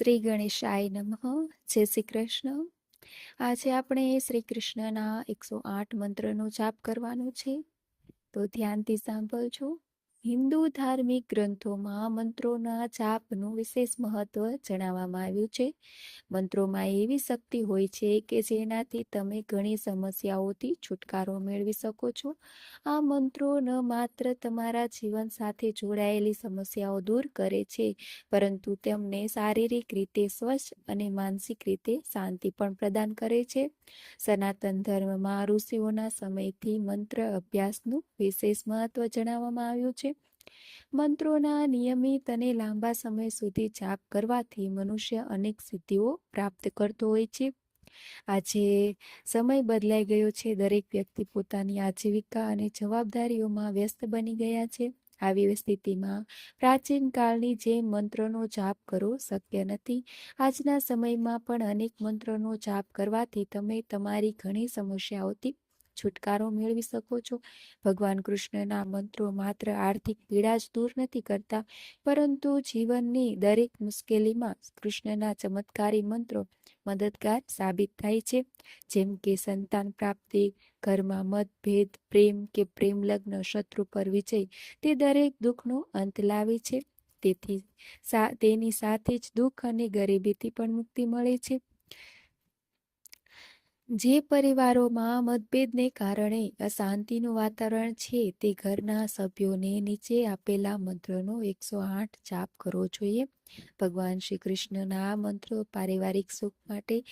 શ્રી ગણેશાય નમઃ. જય શ્રી કૃષ્ણ. આજે આપણે શ્રી કૃષ્ણના એકસો આઠ મંત્રનો જાપ કરવાનો છે. તો ધ્યાનથી સાંભળજો. હિન્દુ ધાર્મિક ગ્રંથોમાં મંત્રોના જાપનું વિશેષ મહત્વ જણાવવામાં આવ્યું છે. મંત્રોમાં એવી શક્તિ હોય છે કે જેનાથી તમે ઘણી સમસ્યાઓથી છુટકારો મેળવી શકો છો. આ મંત્રો ન માત્ર તમારા જીવન સાથે જોડાયેલી સમસ્યાઓ દૂર કરે છે, પરંતુ તેમને શારીરિક રીતે સ્વચ્છ અને માનસિક રીતે શાંતિ પણ પ્રદાન કરે છે. સનાતન ધર્મમાં ઋષિઓના સમયથી મંત્ર અભ્યાસનું વિશેષ મહત્વ જણાવવામાં આવ્યું છે. મંત્રોના નિયમિત અને લાંબા સમય સુધી જાપ કરવાથી મનુષ્ય અનેક સિદ્ધિઓ પ્રાપ્ત કરતો હોય છે. આજે સમય બદલાઈ ગયો છે. દરેક વ્યક્તિ પોતાની આજીવિકા અને જવાબદારીઓમાં વ્યસ્ત બની ગયા છે. આવી સ્થિતિમાં પ્રાચીન કાળની જેમ મંત્રનો જાપ કરવો શક્ય નથી. આજના સમયમાં પણ અનેક મંત્રોનો જાપ કરવાથી તમે તમારી ઘણી સમસ્યાઓથી છુટકારો મેળવી શકો છો. ભગવાન કૃષ્ણના મંત્રો માત્ર આર્થિક પીડા જ દૂર નથી કરતા, પરંતુ જીવનની દરેક મુશ્કેલીમાં કૃષ્ણના ચમત્કારી મંત્રો મદદગાર સાબિત થાય છે. જેમ કે સંતાન પ્રાપ્તિ, ઘરમાં મતભેદ, પ્રેમ કે પ્રેમ લગ્ન શત્રુ પર વિજય, તે દરેક દુઃખનો અંત લાવે છે. તેથી તેની સાથે જ દુઃખ અને ગરીબીથી પણ મુક્તિ મળે છે. જે પરિવારોમાં મતભેદને કારણે અશાંતિનું વાતાવરણ છે, તે ઘરના સભ્યોને નીચે આપેલા મંત્રનો એકસો આઠ જાપ કરવો જોઈએ. ભગવાન શ્રી કૃષ્ણના આ મંત્રો પારિવારિક સુખ માટે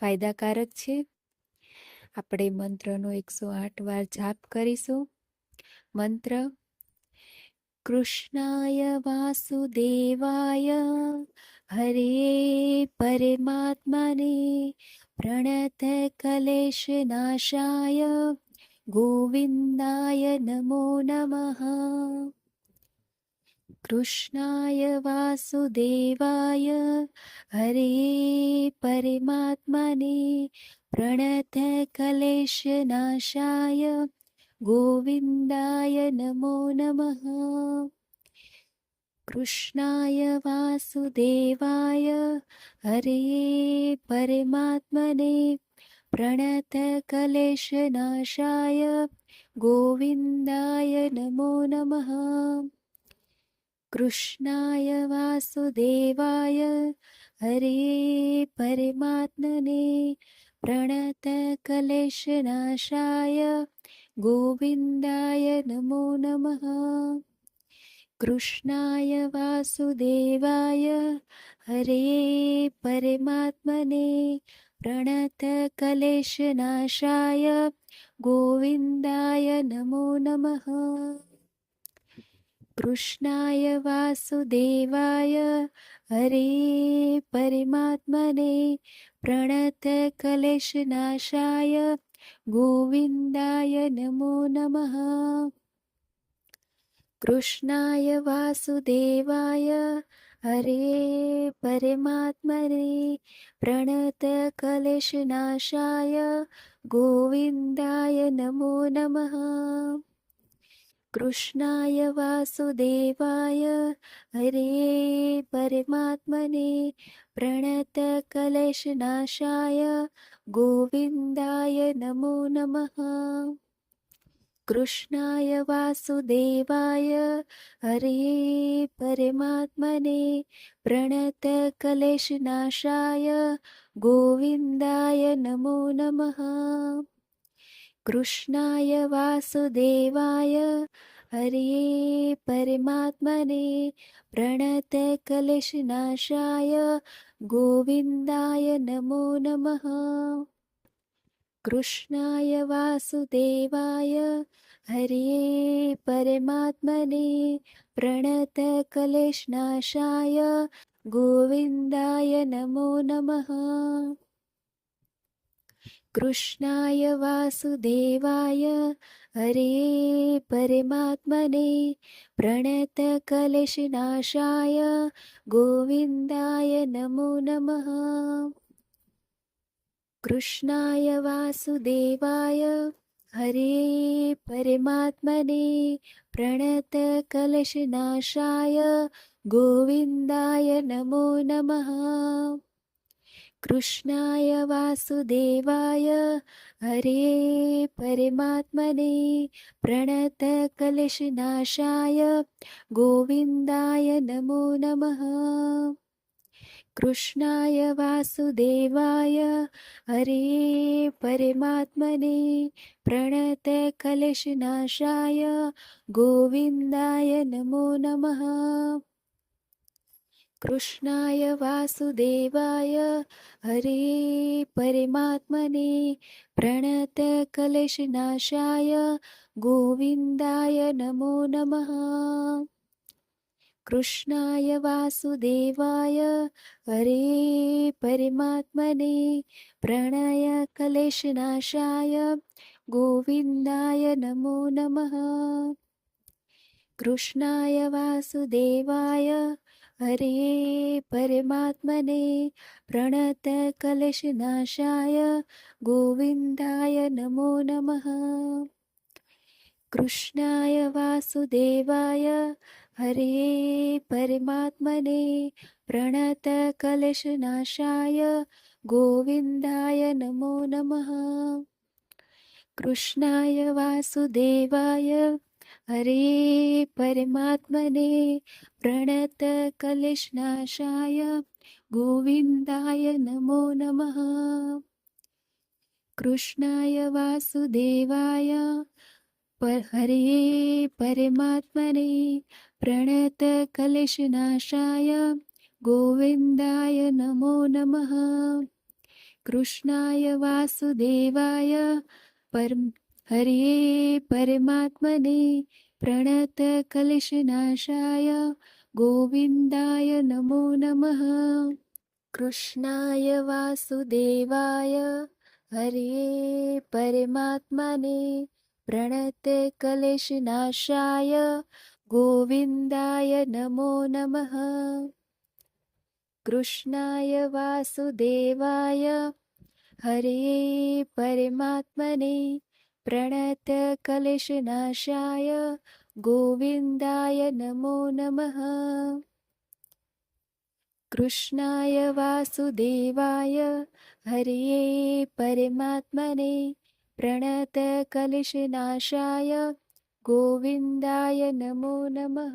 ફાયદાકારક છે. આપણે મંત્રનો એકસો આઠ વાર જાપ કરીશું. મંત્ર, કૃષ્ણાય વાસુદેવાય हरे परमात्मने प्रणतकलेशनाशाय गोविन्दाय नमो नमः। कृष्णाय वासुदेवाय। हरे परमात्मने प्रणतकलेशनाशाय गोविन्दाय नमो नमः। कृष्णाय वासुदेवाय। हरे परमात्मने प्रणतकलेशनाशाय। गोविन्दाय नमो नमः। कृष्णाय वासुदेवाय। हरे परमात्मने प्रणतकलेशनाशाय। गोविन्दाय नमो नमः कृष्णाय वासुदेवाय। हरे परमात्मने प्रणतकलेशनाशाय। गोविन्दाय नमो नमः। कृष्णाय वासुदेवाय। हरे परमात्मने प्रणतकलेशनाशाय। गोविन्दाय नमो नमः कृष्णाय वासुदेवाय। हरे परमात्मने प्रणतकलेशनाशाय। गोविन्दाय नमो नमः। कृष्णाय वासुदेवाय। हरे परमात्मने प्रणतकलेशनाशाय। गोविन्दाय नमो नमः कृष्णाय वासुदेवाय। हरे परमात्मने प्रणतकलेशनाशाय। गोविन्दाय नमो नमः। कृष्णाय वासुदेवाय। हरे परमात्मने प्रणतकलेशनाशाय। गोविन्दाय नमो नमः कृष्णाय वासुदेवाय। हरे परमात्मने प्रणतकलेशनाशाय। गोविन्दाय नमो नमः। कृष्णाय वासुदेवाय। हरे परमात्मने प्रणतकलेशनाशाय। गोविन्दाय नमो नमः कृष्णाय वासुदेवाय। हरे परमात्मने प्रणतकलशनाशाय। गोविन्दाय नमो नमः। कृष्णाय वासुदेवाय। हरे परमात्मने प्रणतकलशनाशाय। गोविन्दाय नमो नमः कृष्णाय वासुदेवाय हरे परमात्मने प्रणतकलशनाशाय गोविन्दाय नमो नमः। कृष्णाय वासुदेवाय हरे परमात्मने प्रणतकलशनाशाय गोविन्दाय नमो नमः। कृष्णाय वासुदेवाय। हरे परमात्मने प्रणयकलेशनाशाय गोविन्दाय नमो नमः। कृष्णाय वासुदेवाय। हरे परमात्मने प्रणतकलशनाशाय गोविन्दाय नमो नमः। कृष्णाय वासुदेवाय हरे परमात्मने प्रणतकलशनाशाय गोविन्दाय नमो नमः। कृष्णाय वासुदेवाय हरे परमात्मने प्रणतकलशनाशाय गोविन्दाय नमो नमः। कृष्णाय वासुदेवाय हरे परमात्मने प्रणतकलशनाशाय गोविन्दाय नमो नमः। कृष्णाय वासुदेवाय परं हरे परमात्मने प्रणतकलशनाशाय गोविन्दाय नमो नमः। कृष्णाय वासुदेवाय हरे परमात्मने प्रणतकलशनाशाय गोविन्दाय नमो नमः। कृष्णाय वासुदेवाय। हरे परमात्मने प्रणतकलशनाशाय। गोविन्दाय नमो नमः। कृष्णाय वासुदेवाय। हरे परमात्मने प्रणतकलशनाशाय गोविन्दाय नमो नमः।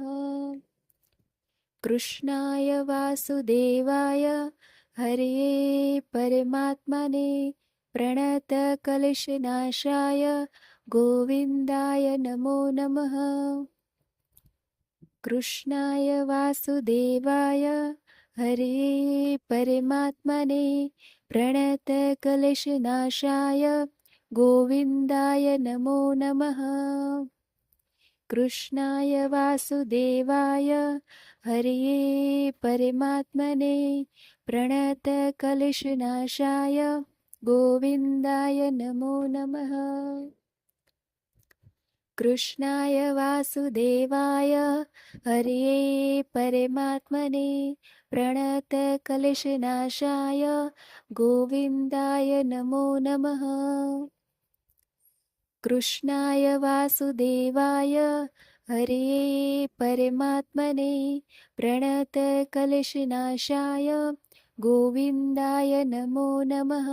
कृष्णाय वासुदेवाय हरे परमात्मने प्रणतकलशनाशाय गोविन्दाय नमो नमः। कृष्णाय वासुदेवाय हरे परमात्मने प्रणतकलशनाशाय गोविन्दाय नमो नमः कृष्णाय वासुदेवाय। हरे परमात्मने प्रणतकलशनाशाय। गोविन्दाय नमो नमः। कृष्णाय वासुदेवाय। हरे परमात्मने प्रणतकलशनाशाय। गोविन्दाय नमो नमः कृष्णाय वासुदेवाय। हरे परमात्मने प्रणतकलशनाशाय गोविन्दाय नमो नमः।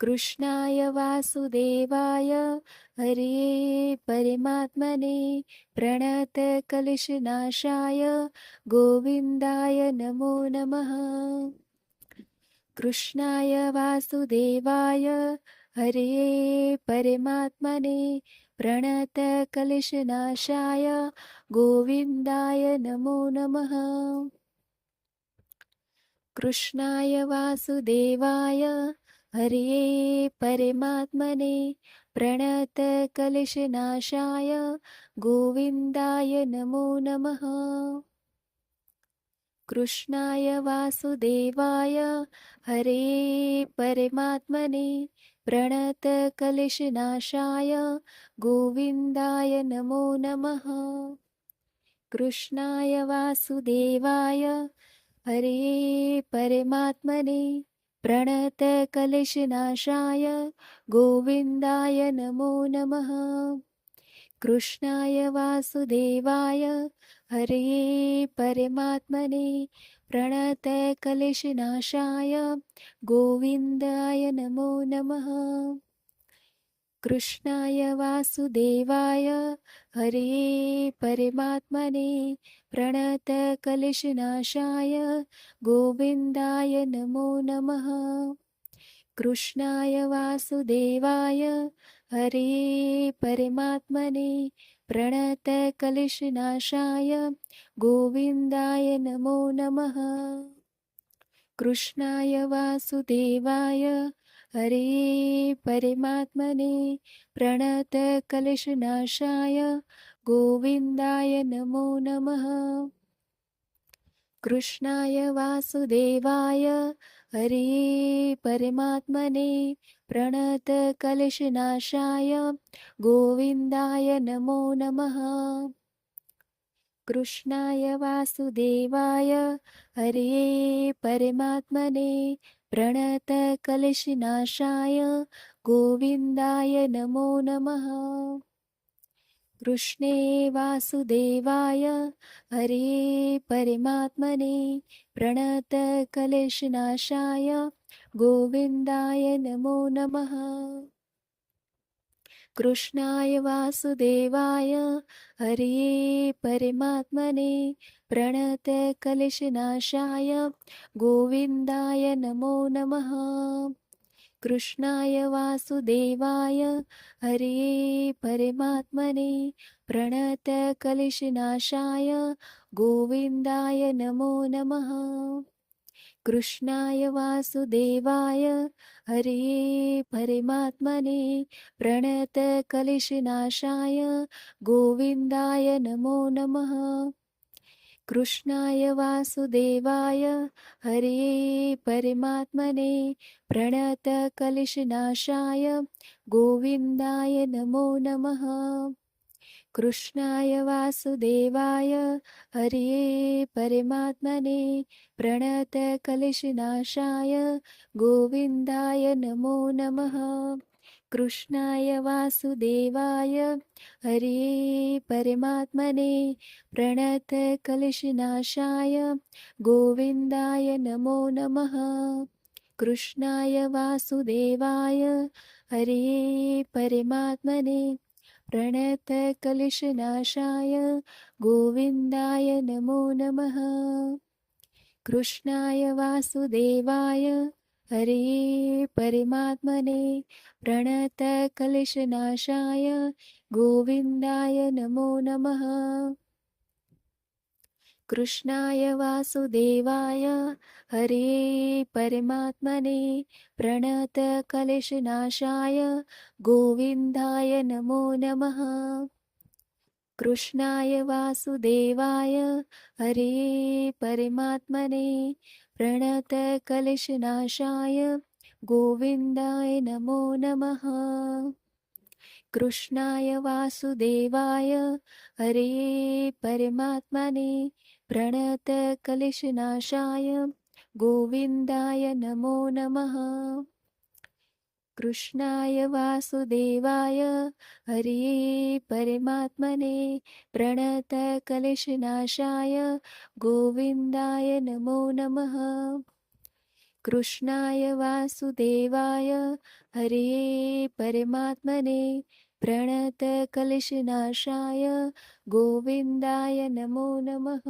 कृष्णाय वासुदेवाय। हरे परमात्मने प्रणतकलशनाशाय गोविन्दाय नमो नमः। कृष्णाय वासुदेवाय हरे परमात्मने प्रणतकलशनाशाय गोविन्दाय नमो नमः। कृष्णाय वासुदेवाय हरे परमात्मने प्रणतकलशनाशाय गोविन्दाय नमो नमः। कृष्णाय वासुदेवाय हरे परमात्मने प्रणतकलशनाशाय गोविन्दाय नमो नमः। कृष्णाय वासुदेवाय हरे परमात्मने प्रणतकलशनाशाय गोविन्दाय नमो नमः। कृष्णाय वासुदेवाय हरे परमात्मने प्रणतकलिशनाशाय गोविन्दाय नमो नमः। कृष्णाय वासुदेवाय हरे परमात्मने प्रणतकलिशनाशाय गोविन्दाय नमो नमः। कृष्णाय वासुदेवाय हरे परमात्मने प्रणतकलिशनाशाय गोविन्दाय नमो नमः। कृष्णाय वासुदेवाय हरे परमात्मने प्रणतकलशनाशाय गोविन्दाय नमो नमः। कृष्णाय वासुदेवाय हरे परमात्मने प्रणतकलशनाशाय गोविन्दाय नमो नमः। कृष्णाय वासुदेवाय हरे परमात्मने प्रणतकलशनाशाय गोविन्दाय नमो नमः। कृष्णे वासुदेवाय हरे परमात्मने प्रणतकलशनाशाय गोविन्दाय नमो नमः। कृष्णाय वासुदेवाय हरे परमात्मने प्रणतकलशनाशाय गोविन्दाय नमो नमः। कृष्णाय वासुदेवाय हरे परमात्मने प्रणतकलशनाशाय गोविन्दाय नमो नमः कृष्णाय वासुदेवाय। हरे परमात्मने प्रणतकलिशनाशाय। गोविन्दाय नमो नमः। कृष्णाय वासुदेवाय। हरे परमात्मने प्रणतकलिशनाशाय। गोविन्दाय नमो नमः कृष्णाय वासुदेवाय हरे परमात्मने प्रणतकलिशनाशाय गोविन्दाय नमो नमः। कृष्णाय वासुदेवाय हरे परमात्मने प्रणतकलिशनाशाय गोविन्दाय नमो नमः। कृष्णाय वासुदेवाय हरे परमात्मने प्रणतकलिशनाशाय गोविन्दाय नमो नमः। कृष्णाय वासुदेवाय हरे परमात्मने प्रणतकलिशनाशाय गोविन्दाय नमो नमः। कृष्णाय वासुदेवाय। हरे परमात्मने प्रणतकलशनाशाय गोविन्दाय नमो नमः। कृष्णाय वासुदेवाय। हरे परमात्मने प्रणतकलशनाशाय गोविन्दाय नमो नमः। कृष्णाय वासुदेवाय। हरे परमात्मने प्रणतकलिशनाशाय गोविन्दाय नमो नमः। कृष्णाय वासुदेवाय हरे परमात्मने प्रणतकलिशनाशाय गोविन्दाय नमो नमः। कृष्णाय वासुदेवाय हरे परमात्मने प्रणतकलिशनाशाय गोविन्दाय नमो नमः।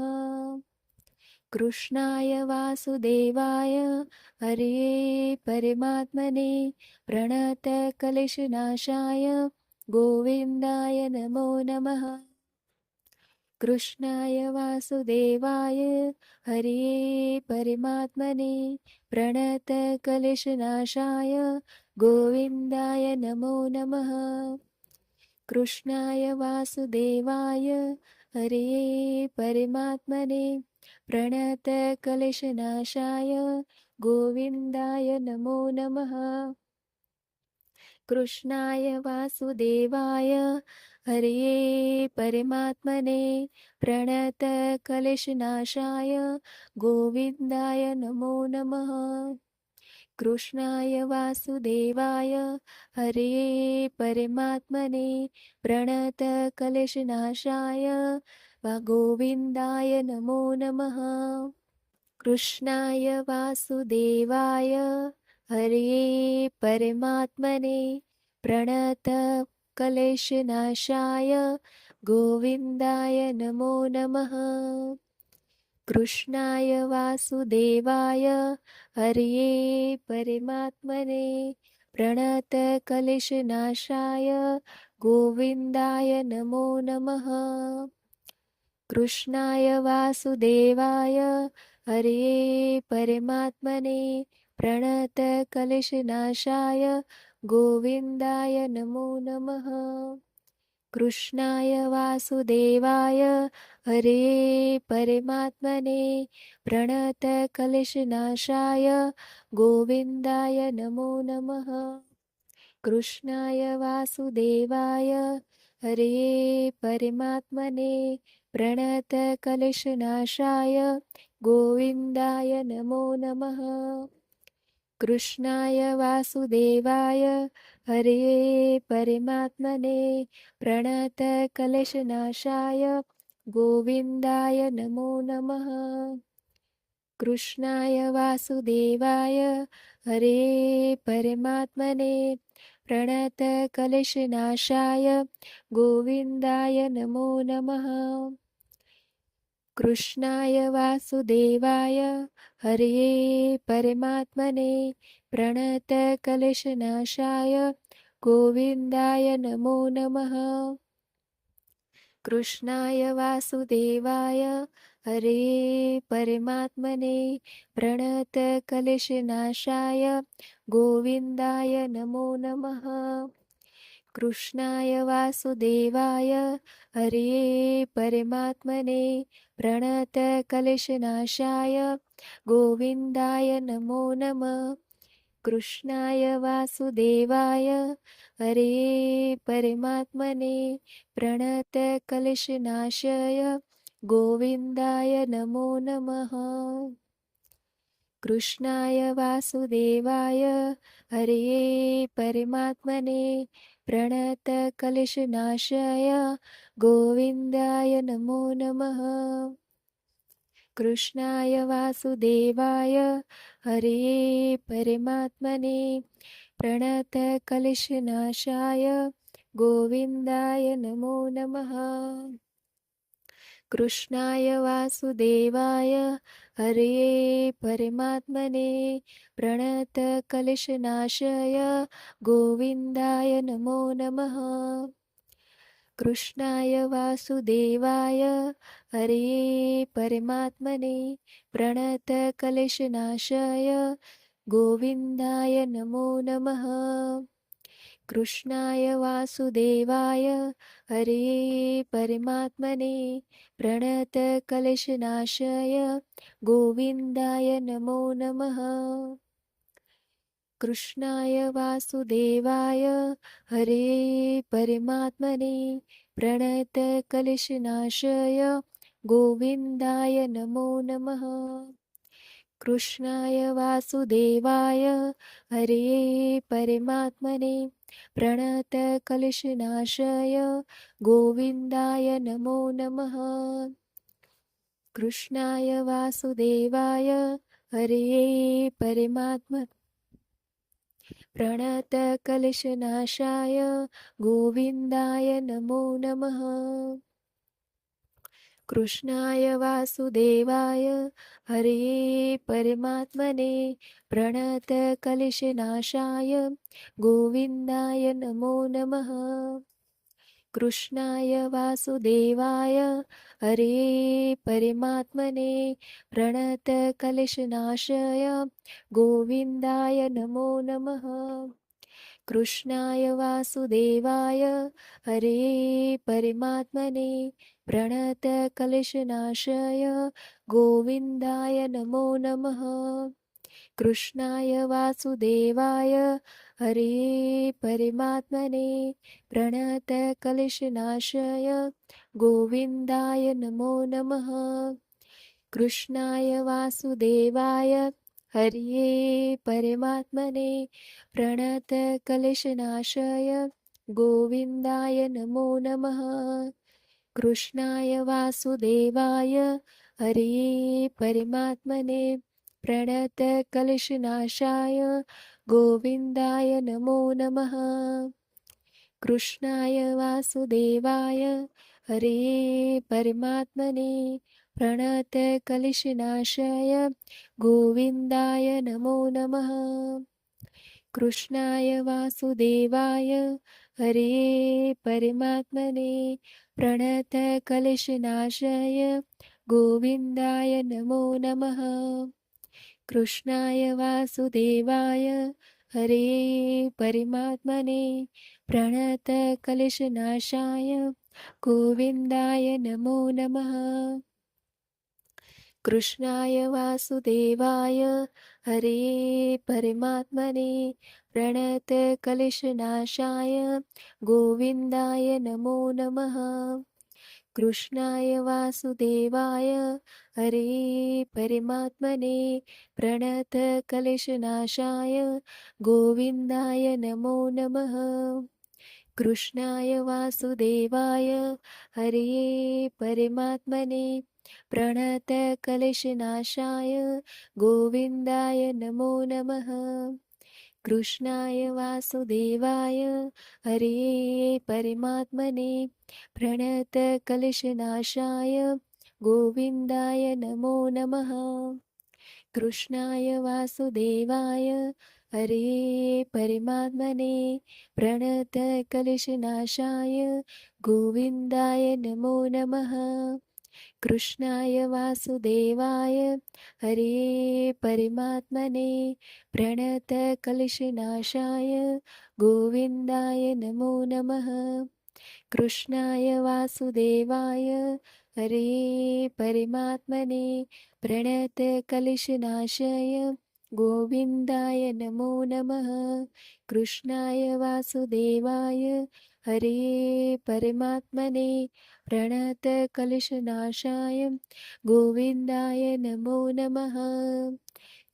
कृष्णाय वासुदेवाय हरे परमात्मने प्रणतकलिशनाशाय गोविन्दाय नमो नमः। कृष्णाय वासुदेवाय हरे परमात्मने प्रणतकलिशनाशाय गोविन्दाय नमो नमः कृष्णाय वासुदेवाय हरे परमात्मने प्रणतकलिशनाशाय गोविन्दाय नमो नमः. कृष्णाय वासुदेवाय हरे परमात्मने प्रणतकलिशनाशाय गोविन्दाय नमो नमः. कृष्णाय वासुदेवाय। हरे परमात्मने प्रणतकलशनाशाय। गोविन्दाय नमो नमः। कृष्णाय वासुदेवाय। हरे परमात्मने प्रणतकलेशनाशाय। गोविन्दाय नमो नमः कृष्णाय वासुदेवाय हरिये परमात्मने प्रणतकलिशनाशाय गोविन्दाय नमो नमः। कृष्णाय वासुदेवाय हरिये परमात्मने प्रणतकलिशनाशाय गोविन्दाय नमो नमः। कृष्णाय वासुदेवाय। हरे परमात्मने प्रणतकलिशनाशाय। गोविन्दाय नमो नमः। कृष्णाय वासुदेवाय। हरे परमात्मने प्रणतकलिशनाशाय। गोविन्दाय नमो नमः कृष्णाय वासुदेवाय हरे परमात्मने प्रणतकलशनाशाय गोविन्दाय नमो नमः। कृष्णाय वासुदेवाय हरे परमात्मने प्रणतकलशनाशाय गोविन्दाय नमो नमः कृष्णाय वासुदेवाय। हरे परमात्मने प्रणतकलशनाशाय। गोविन्दाय नमो नमः। कृष्णाय वासुदेवाय। हरे परमात्मने प्रणतकलशनाशाय। गोविन्दाय नमो नमः। कृष्णाय वासुदेवाय। हरे परमात्मने प्रणतकलशनाशाय गोविन्दाय नमो नमः। कृष्णाय वासुदेवाय हरे परमात्मने प्रणतकलशनाशय गोविन्दाय नमो नमः। कृष्णाय वासुदेवाय हरे परमात्मने प्रणतकलशनाशय गोविन्दाय नमो नमः। कृष्णाय वासुदेवाय हरे परमात्मने प्रणतकलशनाशाय गोविन्दाय नमो नमः कृष्णाय वासुदेवाय हरे परमात्मने प्रणतकलशनाशय गोविन्दाय नमो नमः. कृष्णाय वासुदेवाय हरे परमात्मने प्रणतकलशनाशय गोविन्दाय नमो नमः. कृष्णाय वासुदेवाय हरे परमात्मने प्रणतकलशनाशय गोविन्दाय नमो नमः. कृष्णाय वासुदेवाय हरे परमात्मने प्रणतकलशनाशय गोविन्दाय नमो नमः. कृष्णाय वासुदेवाय हरे परमात्मने प्रणतकलशनाशय। गोविन्दाय नमो नमः। कृष्णाय वासुदेवाय। हरे परमात्म। प्रणतकलशनाशाय। गोविन्दाय नमो नमः कृष्णाय वासुदेवाय। हरे परमात्मने प्रणतकलशनाशाय गोविन्दाय नमो नमः। कृष्णाय वासुदेवाय। हरे परमात्मने प्रणतकलशनाशय गोविन्दाय नमो नमः कृष्णाय वासुदेवाय। हरे परमात्मने प्रणतकलशनाशय। गोविन्दाय नमो नमः। कृष्णाय वासुदेवाय। हरे परमात्मने प्रणतकलशनाशय। गोविन्दाय नमो नमः। कृष्णाय वासुदेवाय हरिये परमात्मने प्रणतकलशनाशाय गोविन्दाय नमो नमः। कृष्णाय वासुदेवाय हरिये परमात्मने प्रणतकलशनाशाय गोविन्दाय नमो नमः। कृष्णाय वासुदेवाय हरे परमात्मने प्रणतकलिशनाशाय। गोविन्दाय नमो नमः। कृष्णाय वासुदेवाय। हरे परमात्मने प्रणतकलिशनाशाय। गोविन्दाय नमो नमः। कृष्णाय वासुदेवाय। हरे परमात्मने प्रणतकलशनाशाय। गोविन्दाय नमो नमः कृष्णाय वासुदेवाय हरे परमात्मने प्रणतकलशनाशाय गोविन्दाय नमो नमः. कृष्णाय वासुदेवाय हरे परमात्मने प्रणतकलशनाशाय गोविन्दाय नमो नमः. कृष्णाय वासुदेवाय हरे परमात्मने प्रणतकलशनाशाय गोविन्दाय नमो नमः। कृष्णाय वासुदेवाय हरे परमात्मने प्रणतकलशनाशाय गोविन्दाय नमो नमः। कृष्णाय वासुदेवाय हरे परमात्मने प्रणतकलशनाशाय गोविन्दाय नमो नमः कृष्णाय वासुदेवाय हरे परमात्मने प्रणतकलशनाशाय गोविन्दाय नमो नमः। कृष्णाय वासुदेवाय हरे परमात्मने प्रणतकलशनाशाय गोविन्दाय नमो नमः। कृष्णाय वासुदेवाय हरे परमात्मने प्रणतकलशनाशाय गोविन्दाय नमो नमः।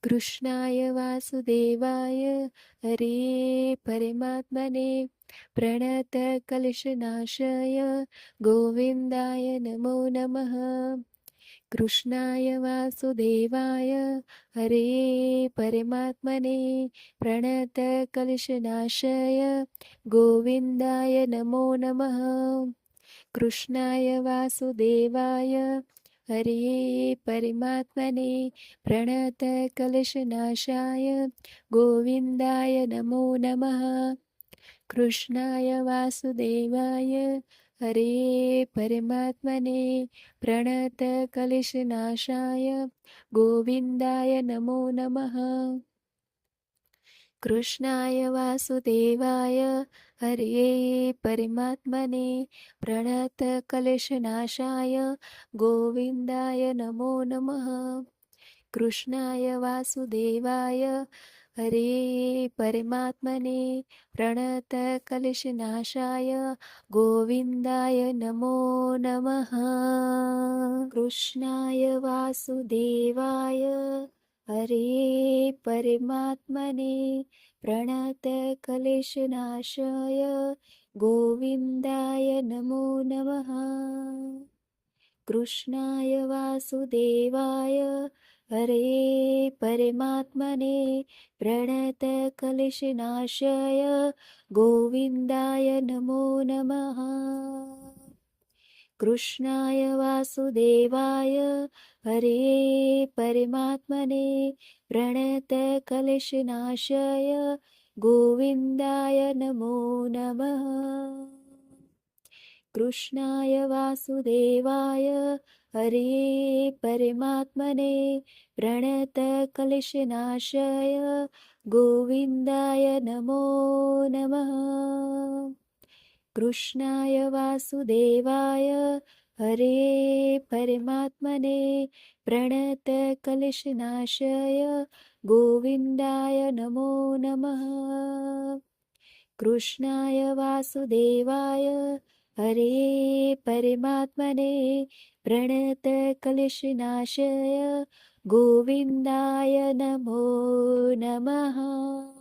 कृष्णाय वासुदेवाय हरे परमात्मने प्रणतकलशनाशाय गोविन्दाय नमो नमः। कृष्णाय वासुदेवाय हरे परमात्मने प्रणतकलशनाशाय गोविन्दाय नमो नमः कृष्णाय वासुदेवाय। हरे परमात्मने प्रणतकलशनाशाय। गोविन्दाय नमो नमः। कृष्णाय वासुदेवाय। हरे परमात्मने प्रणतकलशनाशाय। गोविन्दाय नमो नमः कृष्णाय वासुदेवाय हरे परमात्मने प्रणतकलशनाशाय गोविन्दाय नमो नमः। कृष्णाय वासुदेवाय हरे परमात्मने प्रणतकलशनाशाय गोविन्दाय नमो नमः। कृष्णाय वासुदेवाय हरे परमात्मने प्रणतकलशनाशाय गोविन्दाय नमो नमः। कृष्णाय वासुदेवाय हरे परमात्मने प्रणतकलशनाशाय गोविन्दाय नमो नमः कृष्णाय वासुदेवाय हरे परमात्मने प्रणतकलशनाशाय गोविन्दाय नमो नमः। कृष्णाय वासुदेवाय हरे परमात्मने प्रणतकलशनाशाय गोविन्दाय नमो नमः कृष्णाय वासुदेवाय। हरे परमात्मने प्रणतकलिशनाशय गोविन्दाय नमो नमः। कृष्णाय वासुदेवाय। हरे परमात्मने प्रणतकलिशनाशय गोविन्दाय नमो नमः।